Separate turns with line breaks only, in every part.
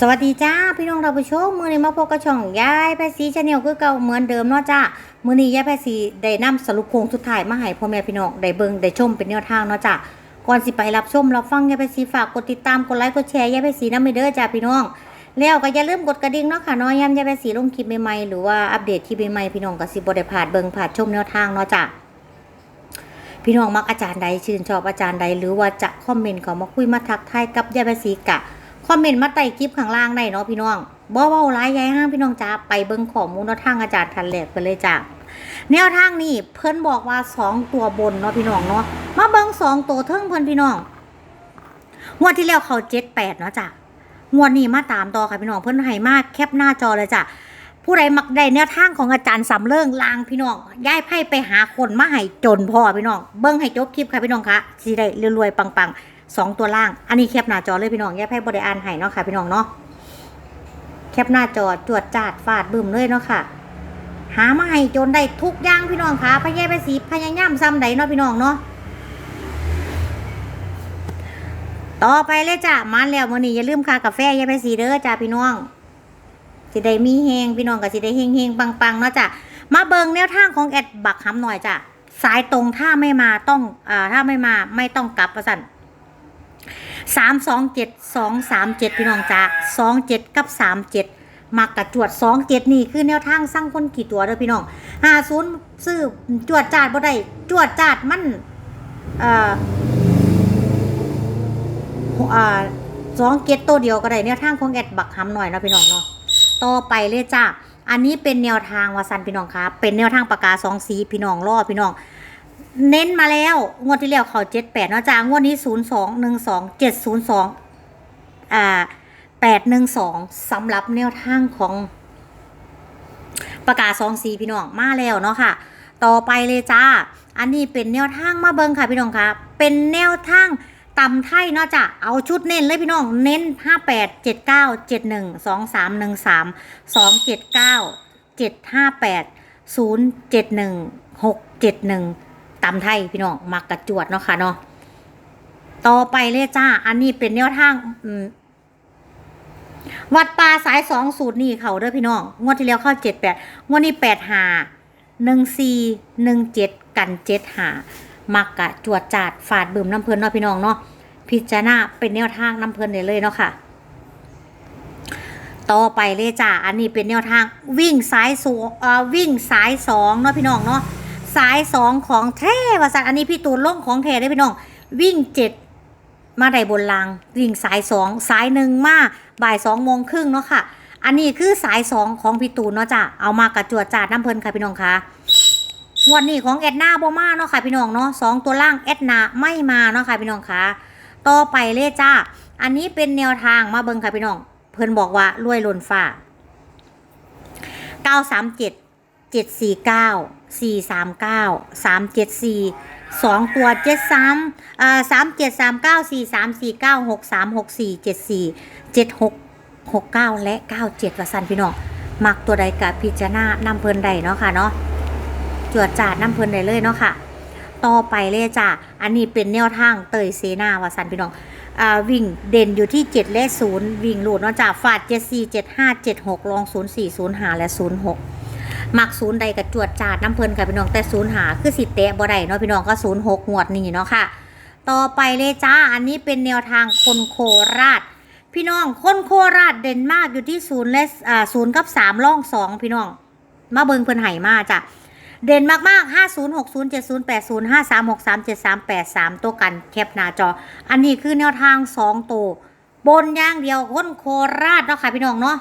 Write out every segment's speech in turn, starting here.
สวัสดีจ้าพี่น้องเราผู้ชมมือนี้มาพบกับช่องยายแพรซีชาแนลคือเก่าเหมือนเดิมเนาะจ้ามือนี้ยายแพรซีได้นำสรุปโครงสุดท้ายมาให้พ่อแม่พี่น้องได้เบิ่งได้ชมเป็นแนวทางเนาะจ้าก่อนสิไปรับชมรับฟังยายแพรซีฝากกดติดตามกดไลค์กดแชร์ยายแพรซีนำไปเด้อจ้าพี่น้อง แล้วก็อย่าลืมกดกระดิ่งเนาะค่ะน้อยย้ำยายแพรซีลงคลิปใหม่ๆหรือว่าอัปเดตคลิปใหม่ๆพี่น้องก็สิบ่ได้พลาดเบิ่งพลาดชมแนวทางเนาะจ้าพี่น้องมักอาจารย์ใดชื่นชอบอาจารย์ใดหรือว่าจะคอมเมนต์เขามาคุยมาทักทายกับยายแพรซีกะ คอมเมนต์มาใต้คลิปข้างล่างได้เนาะพี่น้องบ่เว้าร้ายยายห้างพี่น้องจ้าไปเบิ่งข้อมูลแนวทางอาจารย์ทันแหลกไปเลยจ้าแนวทางนี้เพิ่นบอกว่าสองตัวบนเนาะพี่น้องเนาะมาเบิ่งสองตัวเทิงเพิ่นพี่น้องงวดที่แล้วเขาเจ็ดแปดเนาะจ้างวดนี้มาตามต่อค่ะพี่น้องเพิ่นให้มากแคปหน้าจอเลยจ้ะผู้ใดมักได้แนวทางของอาจารย์สำเริงลางพี่น้องย้ายไพ่ไปหาคนมาให้จนพ่อพี่น้องเบิ่งให้จบคลิปค่ะพี่น้องคะสิได้รวยๆปังๆ สองตัวล่าง อันนี้แคปหน้าจอเลยพี่น้องแยกให้บริอ่านให้เนาะค่ะ พี่น้องเนาะแคปหน้าจอจวดจาดฟาดบึ้มเลยเนาะค่ะ หามาให้จนได้ทุกอย่างพี่น้องค่ะพยายไปสีพยายามซ้ำใดเนาะพี่น้องเนาะต่อไปเลยจ้ะมาแล้วมื้อนี้อย่าลืมค่ากาแฟยายไปสีเด้อจ้าพี่น้องสิได้มีเฮงพี่น้องก็สิได้เฮงเฮงปังปังๆเนาะจ้ะมาเบิงแนวทางของแอดบักคำหน่อยจ้ะสายตรงถ้าไม่มาต้องอ่าถ้าไม่มาไม่ต้องกลับประสัน สามสองเจ็ดสองสามเจ็ดพี่น้องจ้าสองเจ็ดกับสามเจ็ดมักกระจวดสองเจ็ดนี่คือแนวทางสร้างคนกี่ตัวเด้อพี่น้องห้าศูนย์ซื้อจวดจาดบ่ได้จวดจาดมันเอ่อสองเจ็ดตัวเดียวก็ได้แนวทางของแอดบักคำหน่อยนะพี่น้องเนาะต่อไปเลยจ้าอันนี้เป็นแนวทางวาสันพี่น้องครับเป็นแนวทางปากกาสองสีพี่น้องล่อพี่น้อง เน้นมาแล้ว งวดที่แล้วเขาเจ็ดแปดเนาะจ้างวดนี้ศูนย์สองหนึ่งสองเจ็ดศูนย์สองอ่าแปดหนึ่งสองสำหรับแนวทางของประกาศสองสีพี่น้องมาแล้วเนาะค่ะ ต่อไปเลยจ้า อันนี้เป็นแนวทางมาเบิงค่ะพี่น้องค่ะ เป็นแนวทางตำไทยเนาะจ้ะเอาชุดเน้นเลยพี่น้อง เน้นห้าแปดเจ็ดเก้าเจ็ดหนึ่งสองสามหนึ่งสามสองเจ็ดเก้าเจ็ดห้าแปดศูนย์เจ็ดหนึ่งหกเจ็ดหนึ่ง ตำไทยพี่น้องมักกระจวดเนาะค่ะเนาะต่อไปเลยจ้า อันนี้เป็นแนวทางวัดปลาสายสองสูตรนี่เขาเด้อพี่น้องงวดที่แล้วเข้าเจ็ดแปดงวดนี้แปดหาหนึ่งสี่หนึ่งเจ็ดกันเจ็ดหามักกะจวดจาดฝาดบิ่มน้ำเพลินเนาะพี่น้องเนาะพิจารณาเป็นแนวทางน้ำเพลินได้เลยเนาะค่ะ ต่อไปเลยจ้าอันนี้เป็นแนวทางวิ่งสายสูเอ่อวิ่งสายสองเนาะพี่น้องเนาะ สายสองของแท้ว่าสันอันนี้พี่ตูนลงของแท้ได้พี่น้อง วิ่งเจ็ดมาได้บนราง วิ่งสายสองสายหนึ่งมาบ่ายสองโมงครึ่งเนาะค่ะ อันนี้คือสายสองของพี่ตูนเนาะจ้ะเอามากระจวดจาดน้ำเพลินค่ะพี่น้องคะงวันนี้ของแอดนาโบมาเนาะค่ะพี่น้องเนาะสองตัวล่างแอดนาไม่มาเนาะค่ะพี่น้องคะต่อไปเลยจ้า อันนี้เป็นแนวทางมาเบิ่งค่ะพี่น้อง เพิ่นบอกว่ารวยหล่นฟ้าเก้า สี่สามเก้าสามเจ็ดสี่สองตัวเจ็ดสามอ่าสามเจ็ดสามเก้าสี่สามสี่เก้าหกสามหกสี่เจ็ดสี่เจ็ดหกหกเก้าและเก้าเจ็ดละสันพี่น้องมักตัวใดกับพิจารณานำเพลินใดเนาะค่ะเนาะจวดจาดน้ำเพลินใดเลยเนาะค่ะ ต่อไปเลยจ้ะอันนี้เป็นแนวทางเตยเซนาวาสันพี่น้องอ่าวิ่งเด่นอยู่ที่ 7 และ 0 วิ่งหลุดนาะจ้ะฟาด 7 4 7 5 7 6ลอง 0 4 0 5 และ 0 6 มักศูนย์ใดกับจวดจาดน้ำเพลินค่ะพี่น้องแต่ศูนย์หาคือสิเตะบ่ได้เนาะพี่น้องก็ศูนย์หกงวดนี่เนาะค่ะ ต่อไปเลยจ้าอันนี้เป็นแนวทางคนโคราช พี่น้องคนโคราชเด่นมากอยู่ที่ศูนย์และอ่าศูนย์กับสามล่องสองพี่น้องมาเบิงเพิ่นไห่มาจ้ะเด่นมากๆ 5 0 6 0 7 0 8 0 5 3 6 3 7 3 8 3 ตัวกันแคปหน้าจอ อันนี้คือแนวทางสองตัว บนย่างเดียวคนโคราชเนาะค่ะพี่น้องเนาะ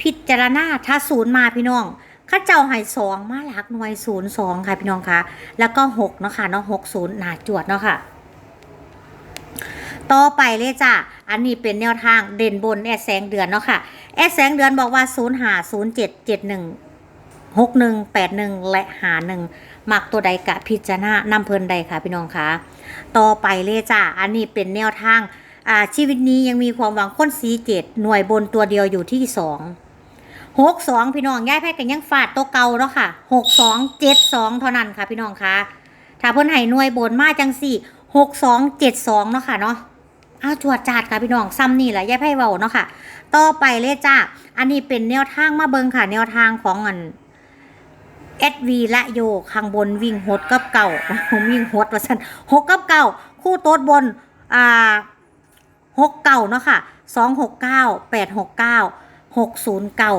พิจารณาถ้าศูนย์มาพี่น้อง ข้าเจ้าหายสองมาหลักหน่วยศูนย์สองค่ะพี่น้องคะแล้วก็หกเนาะค่ะเนาะหกศูนย์หนาจวดเนาะค่ะต่อไปเลยจ้ะ อันนี้เป็นแนวทางเด่นบนแอดแสงเดือนเนาะค่ะ แอดแสงเดือนบอกว่าศูนย์หาศูนย์เจ็ดเจ็ดหนึ่งหกหนึ่งแปดหนึ่งและหาหนึ่งมักตัวใดกะพิจารณานำเพลินใดค่ะพี่น้องคะต่อไปเลยจ้ะ อันนี้เป็นแนวทาง อ่าชีวิตนี้ยังมีความหวังค้นสีเจ็ดหน่วยบนตัวเดียวอยู่ที่สอง หกสองพี่น้องย้ายแพ็กกันยังฟาดตัวเก่าเนาะค่ะหกสองเจ็ดสองเท่านั้นค่ะพี่น้องคะถ้าเพิ่นให้หน่วยบนมาจังสี่หกสองเจ็ดสองเนาะค่ะเนาะอ้าจวดจาดค่ะพี่น้องซ้ำนี่แหละยายไพ่เว้าเนาะค่ะ ต่อไปเลยจ้าอันนี้เป็นแนวทางมาเบิงค่ะ แนวทางของอัน SV และโยข้างบนวิ่งหดกับเก่าผมวิ่งหดว่าซั่นหกกับเก่าคู่โต๊ดบนอ่าหกเก่าเนาะค่ะสองหกเก้าแปดหกเก้า หกศูนย์เก้า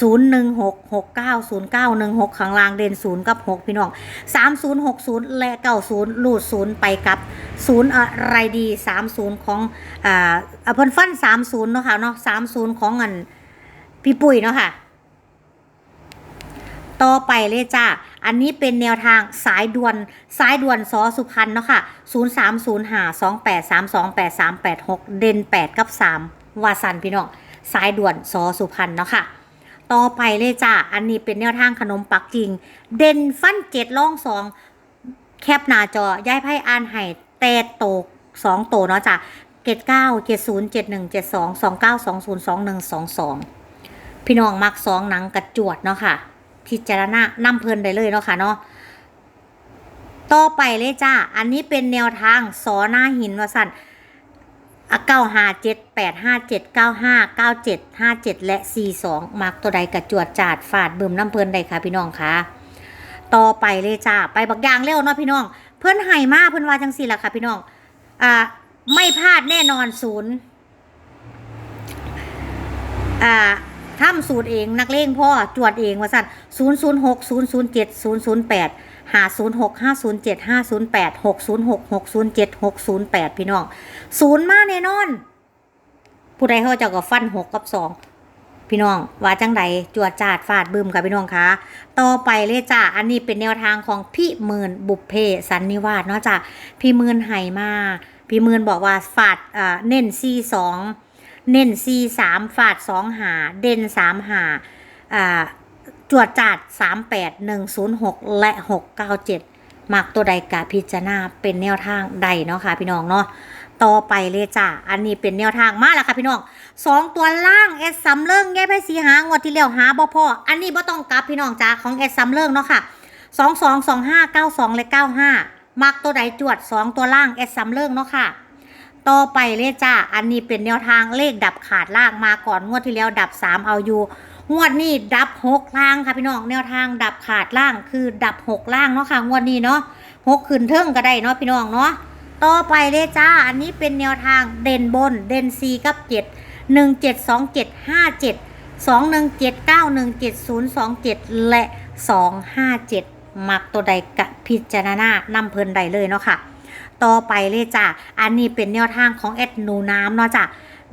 ศูนย์หนึ่งหกหกเก้าศูนย์เก้าหนึ่งหกข้างล่างเด่นศูนย์กับหกพี่น้องสามศูนย์หกศูนย์และเก้าศูนย์ลูดศูนย์ไปกับศูนย์อะไรดีสามศูนย์ของอ่าอ่าเพิ่นฟันสามศูนย์เนาะค่ะเนาะสามศูนย์ของอันพี่ปุ้ยเนาะค่ะต่อไปเลยจ้า อันนี้เป็นแนวทางสายด่วนสายด่วนสอสุพรรณเนาะค่ะ 0 3 0 5 2 8 3 2 8 3 8 6 เด่น 8 กับ 3 วาสันพี่น้อง สายด่วนสอสุพรรณเนาะค่ะ ต่อไปเลยจ้าอันนี้เป็นแนวทางขนมปักจริงเด่นฟันเจ็ดล่องสองแคปหน้าจอย่ายไพ่อ่านให้แต่โตกสองโตเนาะจ้ะเกตเก้าเกตศูนย์เจ็ดหนึ่งเจ็ดสองสองเก้าสองศูนย์สองหนึ่งสองสองพี่น้องมักสองหนังกระจวดเนาะค่ะพิจารณานำเพลินได้เลยเนาะค่ะเนาะต่อไปเลยจ้า อันนี้เป็นแนวทางสอหน้าหินวสัน เก้าห้าเจ็ดแปดห้าเจ็ดเก้าห้าเก้าเจ็ดห้าเจ็ดและสี่สองมักตัวใดกระจวดจาดฝาดเบึมน้ำเพลินใดค่ะพี่น้องคะต่อไปเลยจ้าไปบักยางเร็วเนาะพี่น้อง เพื่อนไห่มากเพื่อนว่าจังสี่ละค่ะพี่น้องอ่าไม่พลาดแน่นอนศูนย์อ่าทำสูตรเองนักเลงพ่อจวดเองว่าสั่นศูนย์ศูนย์หกศูนย์ศูนย์เจ็ดศูนย์ศูนย์แปด ห้าศูนย์หกห้าศูนย์เจ็ดห้าศูนย์แปดหกศูนย์หกหกศูนย์เจ็ดหกศูนย์แปดพี่น้องศูนย์มาแน่นอน ผู้ใดเขาเจะก็ฟันหกกับสองพี่น้องว่าจังใดจวดจาดฟาดบึมกับพี่น้องคะต่อไปเลยจ้าอันนี้เป็นแนวทางของพี่หมื่นบุพเพสันนิวาสเนาะจ้ะพี่หมื่นไห่มาพี่หมื่นบอกว่าฟาดเน้นซีสองเน้นซีสามฝาดสองหาเด่นสามหาอ่า จวดจัดสามแปดหนึ่งศูนย์หกและหกเก้าเจ็ดมักตัวใดกะพิจารณาเป็นแนวทางใดเนาะค่ะพี่น้องเนาะต่อไปเลยจ้ะ อันนี้เป็นแนวทางมาแล้วค่ะพี่น้องสองตัวล่างเอสซัมเลิงแย่ไพ่สีหางวดที่แล้วหาบ่พออันนี้บ่ต้องกลับพี่น้องจ้าของเอสซัมเลิงเนาะค่ะสองสองสองห้าเก้าสองและเก้าห้ามักตัวใดจวดสองตัวล่างเอสซัมเลิงเนาะค่ะ ต่อไปเลยจ้า อันนี้เป็นแนวทางเลขดับขาดล่างมาก่อนงวดที่แล้วดับ3เอาอยู่ งวดนี้ดับ6ล่างค่ะพี่น้องแนวทางดับขาดล่างคือดับ6ล่างเนาะค่ะงวดนี้เนาะ6ขึ้นเทิงก็ได้เนาะพี่น้องเนาะต่อไปเลยจ้า อันนี้เป็นแนวทางเด่นบน เด่น4กับ7 1 7 2 7 5 7 2 1 7 9 1 7 0 2 7และ2 5 7มักตัวใดกะพิจารณานำเพลินใดเลยเนาะค่ะ ต่อไปเลยจ้ะอันนี้เป็นแนวทางของแอดหนูน้ำเนาะจ้ะ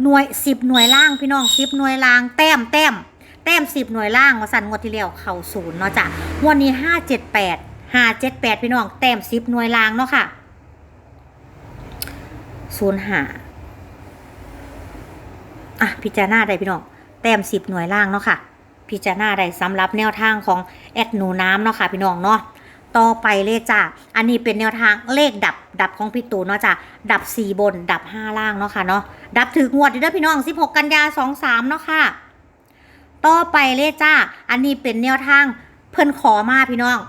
หน่วยสิบหน่วยล่างพี่น้องสิบหน่วยล่างแต้มแต้ม แต้มสิบหน่วยล่างวสันงวดที่แล้วเข่าศูนย์เนาะจ้ะงวันนี้ห้าเจ็ดแปดห้าเจ็ดแปดพี่น้องแต้มสิบหน่วยล่างเนาะค่ะศูนย์หาอะพิจารณาได้พี่น้องแต้มสิบหน่วยล่างเนาะค่ะ พิจารณาได้สำหรับแนวทางของแอดหนูน้ำเนาะค่ะพี่น้องเนาะต่อไปเลยจ้ะ อันนี้เป็นแนวทางเลขดับดับของพี่ตูนเนาะจ้ะ ดับ 4 บนดับ 5 ล่างเนาะค่ะเนาะ ดับถืองวดเด้อพี่น้อง 16 กันยา 23 เนาะค่ะ ต่อไปเลยจ้า อันนี้เป็นแนวทาง เพิ่นขอมาพี่น้อง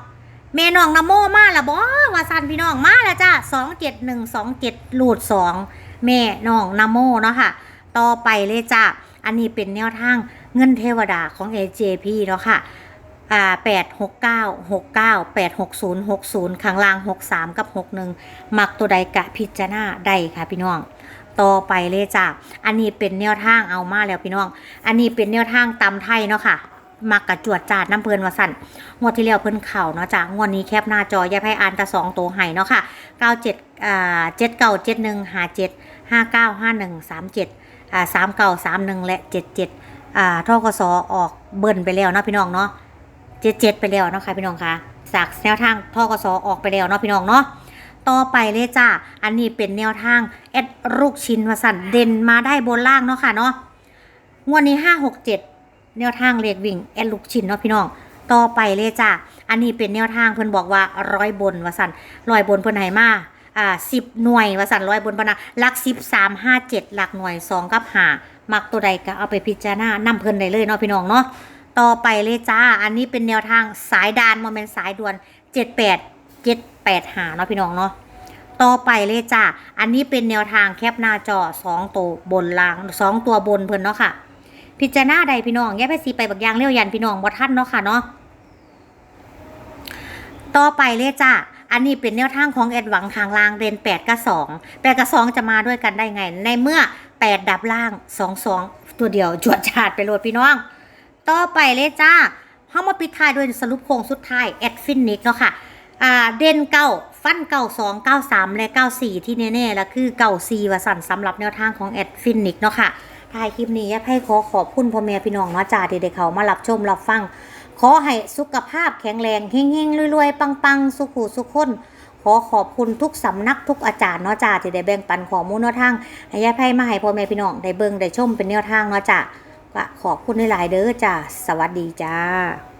แม่น้องนโมมาละบ่ว่าสันพี่น้องมาแล้วจ้า27127หนึ่งสองเจ็ดลูด2แม่น้องนโมเนาะค่ะ ต่อไปเลยจ้า อันนี้เป็นแนวทางเงินเทวดาของ AJP เนาะค่ะอ่าแปดหกเก้าหกเก้าแปดหกศูนย์หกศูนย์ข้างล่างหกสามกับหกหนึ่งมักตัวใดกะพิจารณาได้ค่ะพี่น้อง ต่อไปเลยจ้ะอันนี้เป็นแนวทางเอามาแล้วพี่น้อง อันนี้เป็นแนวทางตำไทยเนาะค่ะมักกระจวดจาดน้ำเพลินวาสันงวดที่แล้วเพิ่นเข่าเนาะจ้ะงวดนี้แคบหน้าจอยายไพ่อ่านตะสองตัวไห้เนาะค่ะเก้าเจ็ดอ่าเจ็ดเก้าเจ็ดหนึ่งหาเจ็ดห้าเก้าห้าหนึ่งสามเจ็ดอ่าสามเก้าสามหนึ่งและเจ็ดเจ็ดอ่าทกสออกเบิ่นไปแล้วเนาะพี่น้องเนาะเจ็ดเจ็ดไปแล้วเนาะค่ะพี่น้องคะจากแนวทางทกสออกไปแล้วเนาะพี่น้องเนาะ ต่อไปเลยจ้าอันนี้เป็นแนวทางแอดลูกชิ้นวสันเด่นมาได้บนล่างเนาะค่ะเนาะงวดนี้ห้าหกเจ็ดแนวทางเลขวิ่งแอดลูกชิ้นเนาะพี่น้องต่อไปเลยจ้าอันนี้เป็นแนวทางเพิ่อนบอกว่าร้อยบนวสันร้อยบนเพิ่อนให้มาอ่าสิบหน่วยวสันร้อยบนพนะลักสิบสามห้าเจ็ดหลักหน่วยสองกับหามักตัวใดก็เอาไปพิจารณานำเพิ่อนได้เลยเนาะพี่น้องเนาะต่อไปเลยจ้า อันนี้เป็นแนวทางสายดานโมเมนต์สายด่วน 78 785เนาะพี่น้องเนาะต่อไปเลยจ้าอันนี้เป็นแนวทางแคปหน้าจอสองตัวบนล่างสองตัวบนเพิ่นเนาะค่ะ พิจารณาใดพี่น้องแย่ไปสีไปบักอยางเลี้ยวยันพี่น้องบ่ทันเนาะค่ะเนาะต่อไปเลยจ้าอันนี้เป็นแนวทางของแอดหวังทางล่างเรนแปดกับสองแปดกับสองจะมาด้วยกันได้ไง ในเมื่อแปดดับล่างสองสองตัวเดียวจวดจาดไปโหลดพี่น้อง ต่อไปเลยจ้าเข้ามาปิดท้ายด้วยสรุปโครงสุดท้ายแอดฟินิกเนาะค่ะ อ่าเด่นเก้าฟันเก้าสองเก้าสามและเก้าสี่ที่แน่ๆแล้วคือเก้าสี่วสันสำหรับแนวทางของแอดฟินิกเนาะค่ะท้ายคลิปนี้อยากให้ขอขอบคุณพ่อแม่พี่น้องเนาะจ้าที่ได้เขามารับชมรับฟัง ขอให้สุขภาพแข็งแรงเฮงๆรวยๆ ปังๆ สุขุสุขคนขอขอบคุณทุกสำนักทุกอาจารย์เนาะจ้าที่ได้แบ่งปันข้อมูลแนวทางให้ยายไพ่มาให้พ่อแม่พี่น้องได้เบิ่งได้ชมเป็นแนวทางเนาะจ้าก็ขอบคุณหลายๆเด้อจ้าสวัสดีจ้า